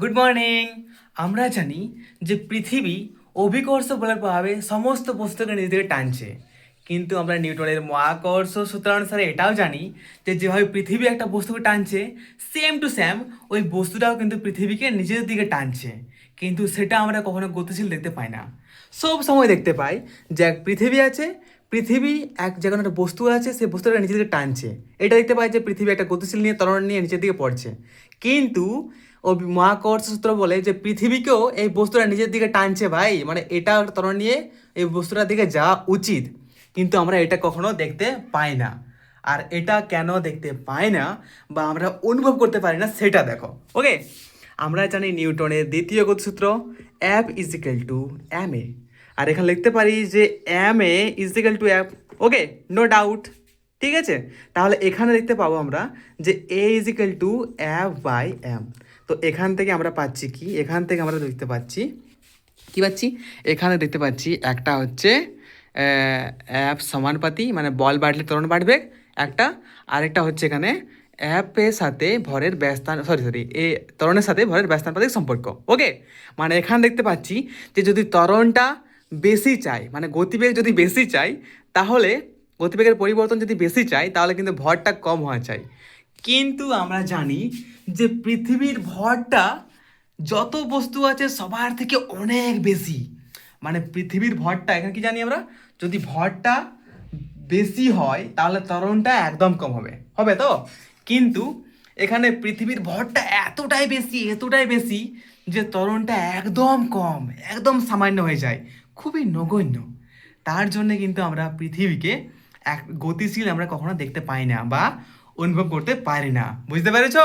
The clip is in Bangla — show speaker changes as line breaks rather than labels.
গুড মর্নিং আমরা জানি যে পৃথিবী অভিকর্ষ বলার প্রভাবে সমস্ত বস্তুকে নিজেদেরকে টানছে। কিন্তু আমরা নিউটনের মহাকর্ষ সূত্র অনুসারে এটাও জানি যে যেভাবে পৃথিবী একটা বস্তুকে টানছে সেম টু সেম ওই বস্তুটাও কিন্তু পৃথিবীকে নিজের দিকে টানছে। কিন্তু সেটা আমরা কখনো গতিশীল দেখতে পাই না। সব সময় দেখতে পাই যে এক পৃথিবী আছে, পৃথিবী এক যে কোনো একটা বস্তু আছে, সেই বস্তুটা নিচের দিকে টানছে। এটা দেখতে পাই যে পৃথিবী একটা গতিশীল নিয়ে তরণ নিয়ে নিচের দিকে পড়ছে। কিন্তু ও মহাকর্ষ সূত্র বলে যে পৃথিবীকেও এই বস্তুটা নিজের দিকে টানছে ভাই। মানে এটা তরণ নিয়ে এই বস্তুটার দিকে যাওয়া উচিত। কিন্তু আমরা এটা কখনো দেখতে পাই না। আর এটা কেন দেখতে পাই না বা আমরা অনুভব করতে পারি না, সেটা দেখো। ওকে আমরা জানি নিউটনের দ্বিতীয় গতিসূত্র F equal to M A আর এখানে লিখতে পারি যে M A equal to F okay no doubt ঠিক আছে? তাহলে এখানে দেখতে পাবো আমরা যে A equal to F by M তো এখান থেকে আমরা পাচ্ছি কি? এখান থেকে আমরা দেখতে পাচ্ছি, কি পাচ্ছি? এখানে দেখতে পাচ্ছি একটা হচ্ছে অ্যাপ সমানুপাতি মানে বল বাড়লে ত্বরণ বাড়বে, একটা, আরেকটা হচ্ছে এখানে অ্যাপের সাথে ভরের ব্যস্তান সরি সরি এ তরণের সাথে ভরের ব্যস্তানুপাতিক সম্পর্ক ওকে মানে এখানে দেখতে পাচ্ছি যে যদি তরণটা বেশি চাই মানে গতিবেগ যদি বেশি চাই তাহলে গতিবেগের পরিবর্তন যদি বেশি চাই তাহলে কিন্তু ভরটা কম হওয়া চাই। কিন্তু আমরা জানি যে পৃথিবীর ভরটা যত বস্তু আছে সবার থেকে অনেক বেশি। মানে পৃথিবীর ভরটা, এখানে কি জানি আমরা? যদি ভরটা বেশি হয়, তাহলে তরণটা একদম কম হবে। হবে তো? কিন্তু এখানে পৃথিবীর ভরটা এতটাই বেশি এতটাই বেশি যে ত্বরণটা একদম কম, একদম সামান্য হয়ে যায়, খুবই নগণ্য। তার জন্য কিন্তু আমরা পৃথিবীকে এক গতিশীল আমরা কখনো দেখতে পাই না বা অনুভব করতে পারি না। বুঝতে পেরেছ?